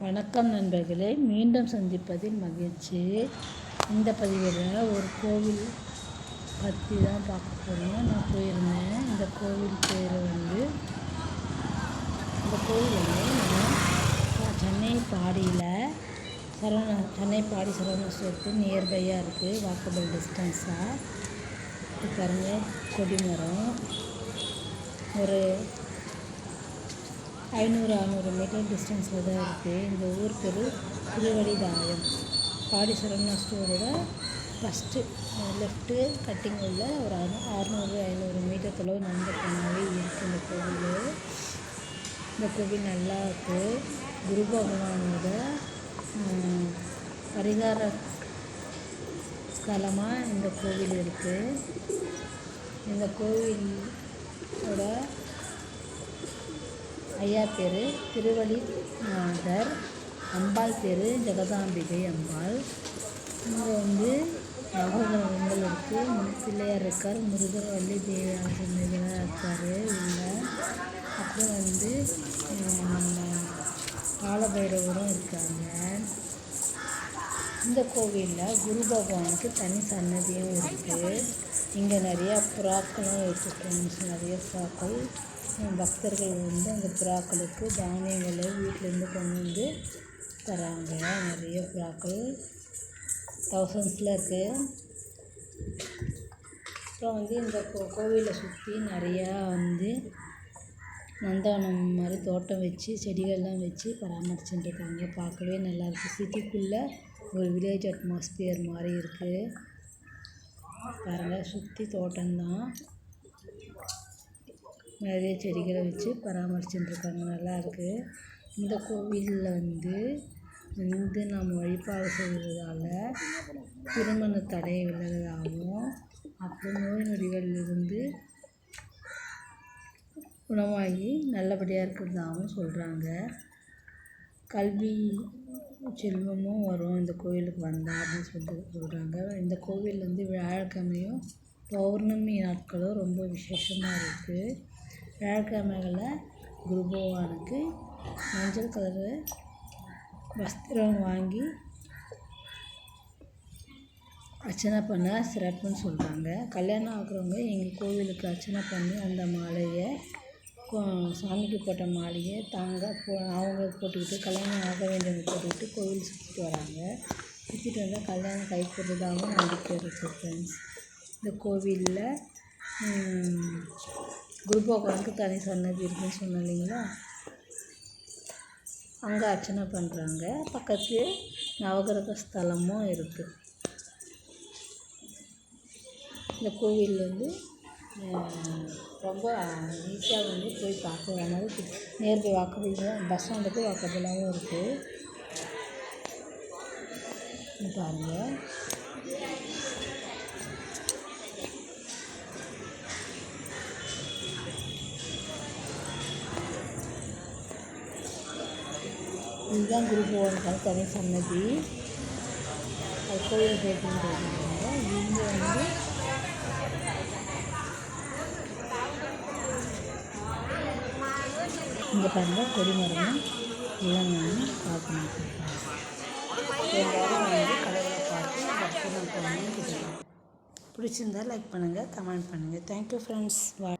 வணக்கம் நண்பர்களே மீண்டும் சந்திப்பதில் மகிழ்ச்சி. இந்த பதிவில் ஒரு கோவில் பற்றி தான் பார்க்க போகிறோம் நான் போயிருந்தேன். இந்த கோவில் பேர் வந்து இந்த கோவில் வந்து சென்னை பாடியில் சரவண சென்னை பாடி சரவணஸ்வரத்து நியர்பையாக இருக்குது வாக்கபிள் டிஸ்டன்ஸாக இது பாருங்கள் கொடிமரம் ஒரு ஐநூறு அறநூறு மீட்டர் டிஸ்டன்ஸில் தான் இருக்குது இந்த ஊர் பேர் திருவடிதாயம். பாடி ஸ்டோரோட ஃபஸ்ட்டு லெஃப்ட்டு கட்டிங் உள்ள ஒரு அறநூறு ஐநூறு மீட்டர் தொலைவு நடந்து போனாவே இருக்குது இந்த கோவில். இந்த கோவில் நல்லா இருக்குது குரு பகவானோட பரிகார ஸ்தலமாக இந்த கோவில் இருக்குது இந்த கோவிலோட ஐயா பேர் திருவழிநாதர் அம்பாள் பேர் ஜெகதாம்பிகை அம்பாள். இங்கே வந்து நவகிரகங்கள் இருக்குது பிள்ளையார் இருக்கார் முருகர் வள்ளி தேவியான இருக்கார் இல்லை அப்புறம் வந்து நம்ம காலபைரவரும் இருக்காங்க. இந்த கோவிலில் குரு பகவானுக்கு தனி சன்னதியும் இருக்குது இங்கே நிறையா புறாக்களும் இருக்குது நிறைய புறாக்கள். பக்தர்கள் வந்து அந்த புறாக்களுக்கு தானியங்களை வீட்டிலேருந்து கொண்டு வந்து தராங்க. நிறைய புறாக்கள் தௌசண்ட்ஸில் இருக்குது அப்புறம் வந்து இந்த கோ கோவிலை சுற்றி நிறையா வந்து நந்தவனம் மாதிரி தோட்டம் வச்சு செடிகள்லாம் வச்சு பராமரிச்சுட்டு இருக்காங்க பார்க்கவே நல்லாயிருக்கு சிட்டிக்குள்ளே ஒரு வில்லேஜ் அட்மாஸ்பியர் மாதிரி இருக்குது பாருங்கள் சுற்றி தோட்டம்தான். நிறைய செடிகளை வச்சு பராமரிச்சுட்டுருக்காங்க. நல்லா இருக்குது இந்த கோவிலில் வந்து வந்து நம்ம வழிபாடு செய்கிறதால திருமண தடை விலகுவதாகவும் அப்புறம் நோய் நொடிகளிலிருந்து குணமாகி நல்லபடியாக இருக்கிறதாகவும் சொல்கிறாங்க கல்வி செல்வமும் வரும். இந்த கோவிலுக்கு வந்தால் அப்படின்னு சொல்லிட்டு சொல்கிறாங்க இந்த கோவில் வந்து வியாழக்கிழமையும் பௌர்ணமி நாட்களும் ரொம்ப விசேஷமாக இருக்குது வியாழக்கிழமைகளில் குரு பகவானுக்கு மஞ்சள் கலரு வஸ்திரம் வாங்கி அர்ச்சனை பண்ண சிறப்புன்னு சொல்கிறாங்க கல்யாணம் ஆகுறவங்க எங்கள் கோவிலுக்கு அர்ச்சனை பண்ணி அந்த மாலையை சாமிக்கு போட்ட மாலையை தாங்க போ அவங்க போட்டுக்கிட்டு கல்யாணம் ஆக வேண்டியவங்க போட்டுக்கிட்டு கோவில் சுற்றிட்டு வராங்க. சுற்றிட்டு வந்தால் கல்யாணம் கைகூடுறதாகவும் நம்பிக்கை இருக்குது ஃப்ரெண்ட்ஸ் இந்த கோவிலில் குரு பகவானுக்கு தனி சன்னதி இருக்குதுன்னு சொன்னேன் இல்லைங்களா? அங்கே அர்ச்சனை பண்ணுறாங்க பக்கத்துலேயே நவகிரக ஸ்தலமும் இருக்குது இந்த கோவில் வந்து ரொம்ப ஈஸியாக வந்து போய் பார்க்க மாதிரி நேரடி வாக்கபிள் பஸ் ஸ்டாண்டுக்கு வாக்கபிளாகவும் இருக்குது பாருங்கள் இதுதான் குரு பகவானுக்கான தனி சன்னதி. அது கோயில் போயிட்டுன்னு இங்கே வந்து இங்கே பாருங்கள் கொடிமரம் இளங்கன்னு பார்க்கணும். எல்லாரும் வந்து கடவுளை பார்த்து தரிசனம் பிடிச்சிருந்தா லைக் பண்ணுங்கள் கமெண்ட் பண்ணுங்கள் தேங்க்யூ ஃப்ரெண்ட்ஸ் வா